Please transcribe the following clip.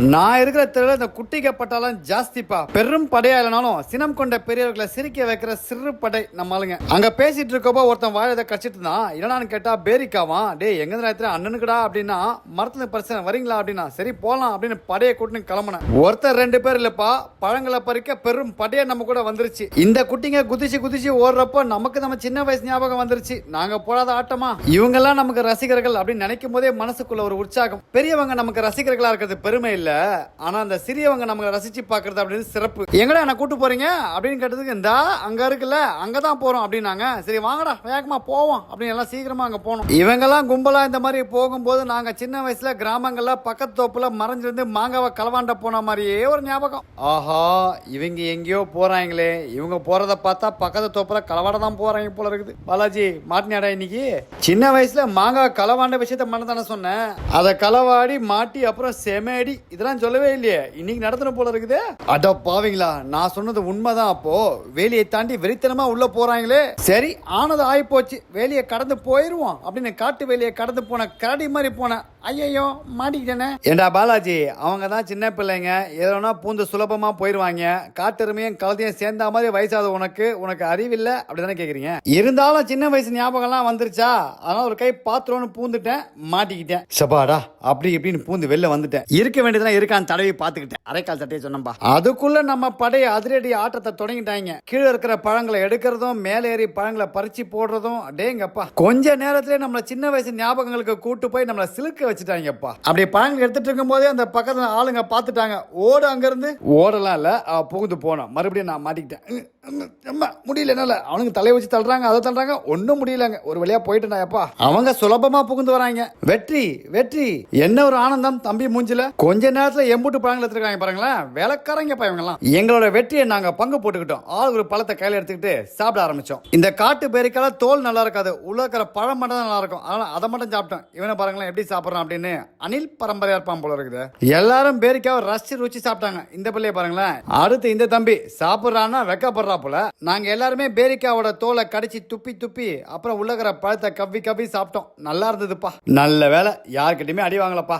நான் இருக்கிற தெருவில் இந்த குட்டி பட்டாலாம் ஜாஸ்திப்பா பெரும் படையா இல்லைனாலும் சினம் கொண்ட பெரியவர்களை சிரிக்க வைக்கிற சிறு படை நம்ம ஆளுங்க. அங்க பேசிட்டு இருக்கப்போ ஒருத்தன் வாழதை கடிச்சிட்டு இருந்தான். என்னடான்னு கேட்டா பேரிக்காவா டே எங்க நேரத்துல அண்ணனுக்குடா அப்படின்னா மரத்துல பிரச்சனை வரீங்களா அப்படின்னா. சரி போலாம் அப்படின்னு படையை கூட்டின்னு கிளம்புனேன். ஒருத்தர் ரெண்டு பேர் இல்லப்பா. பழங்களை பறிக்க பெரும் படையை நம்ம கூட வந்துருச்சு. இந்த குட்டிங்க குதிச்சு குதிச்சு ஓடுறப்போ நமக்கு நம்ம சின்ன வயசு ஞாபகம் வந்துருச்சு. நாங்க போடாத ஆட்டமா? இவங்கெல்லாம் நமக்கு ரசிகர்கள் அப்படின்னு நினைக்கும் போதே மனசுக்குள்ள ஒரு உற்சாகம். பெரியவங்க நமக்கு ரசிகர்களா இருக்கிறது பெருமை இல்லை. ஆனா அந்த சிறியவங்க நம்மளை ரசிச்சு பாக்குறது அப்படின்னு சிறப்பு. எங்கடா என்ன கூட்டு போறீங்க? அப்படின்னு கேட்டதுக்கு இந்தா அங்க இருக்குல்ல அங்கதான் போறோம் அப்படின்னாங்க. சரி வாங்கடா வேகமா போவோம் அப்படின்னு எல்லாம் சீக்கிரமா அங்க போனோம். இவங்கெல்லாம் கும்பலா இந்த மாதிரி போகும்போது நாங்க சின்ன வயசுல கிராமங்களில் பக்கத்து தோப்புல மறைஞ்சிருந்து மாங்காவை களவாண்ட போன மாதிரியே ஒரு ஞாபகம். ஆஹா இவங்க எங்கேயோ போறாங்களே. இவங்க போகிறத பார்த்தா பக்கத்து தோப்புல களவாட தான் போறாங்க போல இருக்குது. பாலாஜி மாட்டினாடா இன்னைக்கு? சின்ன வயசுல மாங்காய் களவாண்ட விஷயத்த மண்ண தானே சொன்னேன். அதை களவாடி மாட்டி அப்புறம் செமேடி இதெல்லாம் சொல்லவே இல்லையே. இன்னைக்கு நடத்தணும் போல இருக்குது. அட பாவீங்களா நான் சொன்னது உண்மைதான் அப்போ. வேலியை தாண்டி வெறித்தனமா உள்ள போறாங்களே. சரி ஆனது ஆகி போச்சு வேலியை கடந்து போயிருவோம் அப்படின்னு காட்டு வேலியை கடந்து போன கரடி மாதிரி போன ஐயோ மாட்டிக்கிட்டேனே. ஏண்டா பாலாஜி அவங்க தான் சின்ன பிள்ளைங்க. எதனா பூந்து சுலபமாக போயிருவாங்க. காட்டெருமையும் கழுதையும் சேர்ந்த மாதிரி வயசாத உனக்கு உனக்கு அறிவில்லை? அப்படிதானே கேட்குறீங்க இருந்தாலும் சின்ன வயசு ஞாபகம்லாம் வந்துருச்சா? அதனால ஒரு கை பாத்திரம்னு பூந்துட்டேன் மாட்டிக்கிட்டேன். சபாடா அப்படி இப்படின்னு பூந்து வெளில வந்துட்டேன். இருக்க வேண்டியதுலாம் இருக்கான் தடவி பார்த்துக்கிட்டேன். அரைக்கால் சட்டையை சொன்னப்பா அதுக்குள்ள நம்ம படைய அதிரடி ஆட்டத்தை தொடங்கிட்டாங்க. கீழே இருக்கிற பழங்களை எடுக்கிறதும் மேலே ஏறி பழங்களை பறிச்சு போடுறதும் அடேங்கப்பா கொஞ்ச நேரத்திலே நம்மளை சின்ன வயசு ஞாபகங்களுக்கு கூட்டு போய் நம்மளை சிலுக்க வச்சுட்டாங்கப்பா அப்படி பழங்கள் எடுத்துட்டு இருக்கும் போதே அந்த பக்கத்துல ஆளுங்க பார்த்துட்டாங்க. ஓடு அங்கிருந்து. ஓடலாம் இல்ல புகுந்து போனோம் மறுபடியும் நான் மாட்டிக்கிட்டேன். அம்மா முடியல என்னால். அவனுங்க தலையை வச்சு தள்ளுறாங்க அதை தள்ளுறாங்க. ஒன்றும் முடியலங்க. ஒரு வழியா போயிட்டேன் அப்பா அவங்க சுலபமாக புகுந்து வராங்க. வெற்றி வெற்றி. என்ன ஒரு ஆனந்தம் தம்பி மூஞ்சில. கொஞ்ச நேரத்தில் எம்பூட்டு பழங்கள் எடுத்துருக்காங்க பாருங்களேன். வேலைக்காரங்கப்பா இவங்கலாம் எங்களோட வெற்றியை நாங்கள் பங்கு போட்டுக்கிட்டோம். ஆள் ஒரு பழத்தை கையில் எடுத்துக்கிட்டு சாப்பிட ஆரம்பித்தோம் இந்த காட்டு பேரிக்கால தோல் நல்லா இருக்காது. உள்ள இருக்கிற பழம் மட்டும் தான் நல்லா இருக்கும். ஆனால் அதை மட்டும் சாப்பிட்டோம். இவனை பாருங்களேன் எப்படி சாப்பிட்றான் அப்படின்னு அனில் பரம்பரையாக இருப்பான் போல இருக்குது. எல்லாரும் பேரிக்காவை ரசிச்சு ருச்சி சாப்பிட்டாங்க. இந்த பிள்ளைய பாருங்களேன். அடுத்து இந்த தம்பி சாப்பிட்றான்னா வெக்கப்படுறான். போல நாங்க எல்லாருமே பேரிக்காவோட தோலை கடிச்சு துப்பி துப்பி அப்புறம் உள்ளகிற பழத்தை கவ்வி கவ்வி சாப்பிட்டோம். நல்லா இருந்ததுப்பா. நல்ல வேலை யார்கிட்டயுமே அடி வாங்கலப்பா.